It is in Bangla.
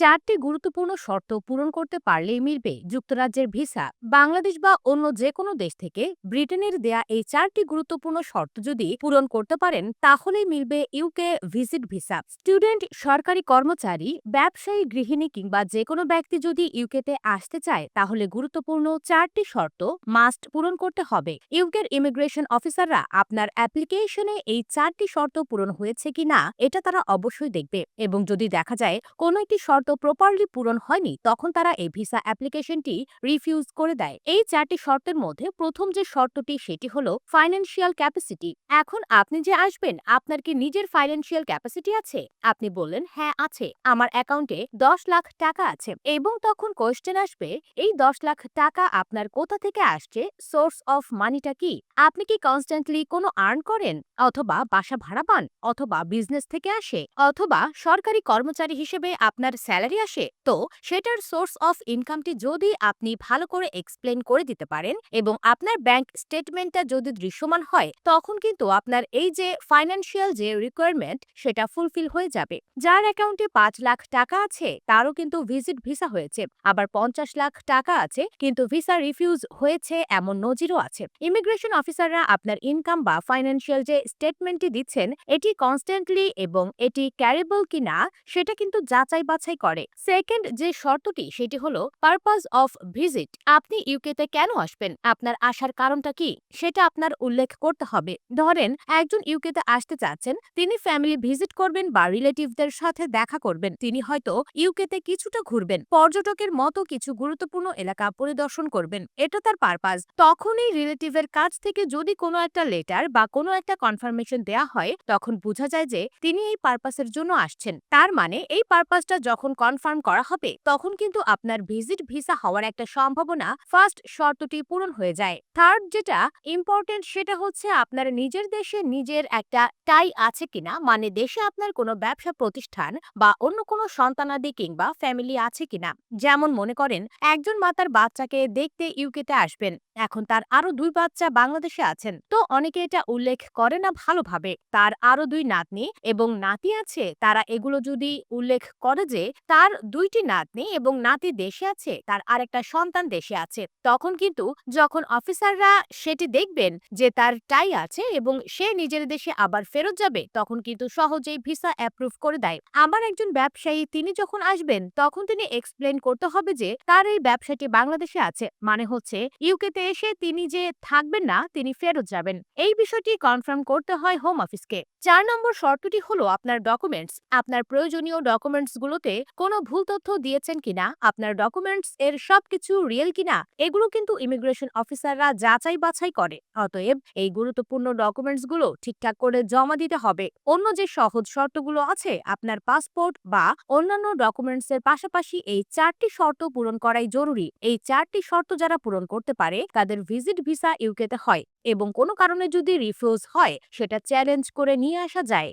চারটি গুরুত্বপূর্ণ শর্ত পূরণ করতে পারলেই মিলবে। যুক্তরাজ্যের ভিসা, বাংলাদেশ বা অন্য যে কোনো দেশ থেকে ব্রিটেনের দেয়া এই চারটি গুরুত্বপূর্ণ শর্ত যদি পূরণ করতে পারেন, তাহলেই মিলবে ইউকে ভিজিট ভিসা। স্টুডেন্ট, সরকারি কর্মচারী, ব্যবসায়ী, গৃহিণী কিংবা যে কোনো ব্যক্তি যদি ইউকেতে আসতে চায়, তাহলে গুরুত্বপূর্ণ চারটি শর্ত মাস্ট পূরণ করতে হবে। ইউকের ইমিগ্রেশন অফিসাররা আপনার অ্যাপ্লিকেশনে এই চারটি শর্ত পূরণ হয়েছে কিনা, এটা তারা অবশ্যই দেখবে। এবং যদি দেখা যায় কোনো একটি শর্ত প্রপারলি পূরণ হয়নি, তখন তারা এই ভিসা অ্যাপ্লিকেশনটি রিফিউজ করে দেয়। এই চারটি শর্তের মধ্যে প্রথম যে শর্তটি, সেটি হলো ফাইন্যান্সিয়াল ক্যাপাসিটি এখন আপনি যে আসবেন, আপনার কি নিজের ফাইন্যান্সিয়াল ক্যাপাসিটি আছে? আপনি বললেন হ্যাঁ আছে। আমার অ্যাকাউন্টে দশ লাখ টাকা আছে। এবং তখন কোয়েশ্চেন আসবে, এই দশ লাখ টাকা আপনার কোথা থেকে আসছে? সোর্স অফ মানিটা কি? আপনি কি কনস্ট্যান্টলি কোনো আর্ন করেন? অথবা বাসা ভাড়া পান? অথবা বিজনেস থেকে আসে? অথবা সরকারি কর্মচারী হিসেবে আপনার স্যালারি আসে, তো সেটার সোর্স অফ ইনকামটি যদি আপনি ভালো করে এক্সপ্লেন করে দিতে পারেন এবং আপনার ব্যাংক স্টেটমেন্টটা যদি দৃশ্যমান হয়, তখন কিন্তু আপনার এই যে ফাইন্যান্সিয়াল যে রিকোয়ারমেন্ট, সেটা ফুলফিল হয়ে যাবে। যার অ্যাকাউন্টে পাঁচ লাখ টাকা আছে, তারও কিন্তু ভিজিট ভিসা হয়েছে। আবার পঞ্চাশ লাখ টাকা আছে, কিন্তু ভিসা রিফিউজ হয়েছে এমন নজিরও আছে। ইমিগ্রেশন অফিসাররা আপনার ইনকাম বা ফাইন্যান্সিয়াল যে স্টেটমেন্টটি দিচ্ছেন, এটি কনস্ট্যান্টলি এবং এটি ক্যারেবল কিনা, সেটা কিন্তু যাচাই বাছাই করে সেকেন্ড যে শর্তটি, সেটি হলো পারপাস অফ ভিজিট আপনি ইউকেতে কেন আসবেন? আপনার আসার কারণটা কি? সেটা আপনার উল্লেখ করতে হবে। ধরেন, একজন ইউকেতে আসতে চাচ্ছেন, তিনি ফ্যামিলি ভিজিট করবেন বা রিলেটিভদের সাথে দেখা করবেন। তিনি হয়তো ইউকেতে কিছুটা ঘুরবেন, পর্যটকের মতো কিছু গুরুত্বপূর্ণ এলাকা পরিদর্শন করবেন। এটা তার পারপাস তখনই রিলেটিভের কাছ থেকে যদি কোনো একটা লেটার বা কোনো একটা কনফার্মেশন দেয়া হয়, তখন বোঝা যায় যে তিনি এই পারপাসের জন্য আসছেন। তার মানে এই পারপাসটা যখন কনফার্ম করা হবে, তখন কিন্তু আপনার ভিজিট ভিসা হওয়ার একটা সম্ভাবনা ফার্স্ট শর্তটি পূরণ হয়ে যায়। থার্ড যেটা ইম্পর্টেন্ট সেটা হচ্ছে আপনার নিজের দেশে নিজের একটা টাই আছে কিনা মানে দেশে আপনার কোনো ব্যবসা প্রতিষ্ঠান বা অন্য কোনো সন্তানাদি কিংবা ফ্যামিলি আছে কিনা। যেমন মনে করেন, একজন মা তার বাচ্চাকে দেখতে ইউকেতে আসবেন, এখন তার আরও দুই বাচ্চা বাংলাদেশে আছেন। তো অনেকে এটা উল্লেখ করে না ভালোভাবে। তার আরও দুই নাতনি এবং নাতি আছে, তারা এগুলো যদি উল্লেখ করে যে তার দুইটি নাতনি এবং নাতি দেশে আছে, তার আরেকটা সন্তান দেশে আছে। তখন কিন্তু যখন অফিসাররা সেটি দেখবেন যে তার টাই আছে এবং সে নিজের দেশে আবার ফেরত যাবে, তখন কিন্তু সহজেই ভিসা অ্যাপ্রুভ করে দেয়। আমার একজন ব্যবসায়ী, তিনি যখন আসবেন, তখন তিনি এক্সপ্লেন করতে হবে যে তার এই ব্যবসাটি বাংলাদেশে আছে। মানে হচ্ছে ইউকেতে এসে তিনি যে থাকবেন না, তিনি ফেরত যাবেন। এই বিষয়টি কনফার্ম করতে হয় হোম অফিসকে চার নম্বর শর্তটি হলো আপনার ডকুমেন্টস আপনার প্রয়োজনীয় ডকুমেন্টস গুলোতে কোনো ভুল তথ্য দিয়েছেন কিনা, আপনার ডকুমেন্টস এর সবকিছু রিয়েল কিনা, এগুলো কিন্তু ইমিগ্রেশন অফিসাররা যাচাই বাছাই করে। অতএব এই গুরুত্বপূর্ণ ডকুমেন্টসগুলো ঠিকঠাক করে জমা দিতে হবে। অন্য যে সহজ শর্তগুলো আছে, আপনার পাসপোর্ট বা অন্যান্য ডকুমেন্টস এর পাশাপাশি এই চারটি শর্ত পূরণ করাই জরুরি। এই চারটি শর্ত যারা পূরণ করতে পারে, তাদের ভিজিট ভিসা ইউকেতে হয় এবং কোনো কারণে যদি রিফিউজ হয়, সেটা চ্যালেঞ্জ করে নিয়ে আসা যায়।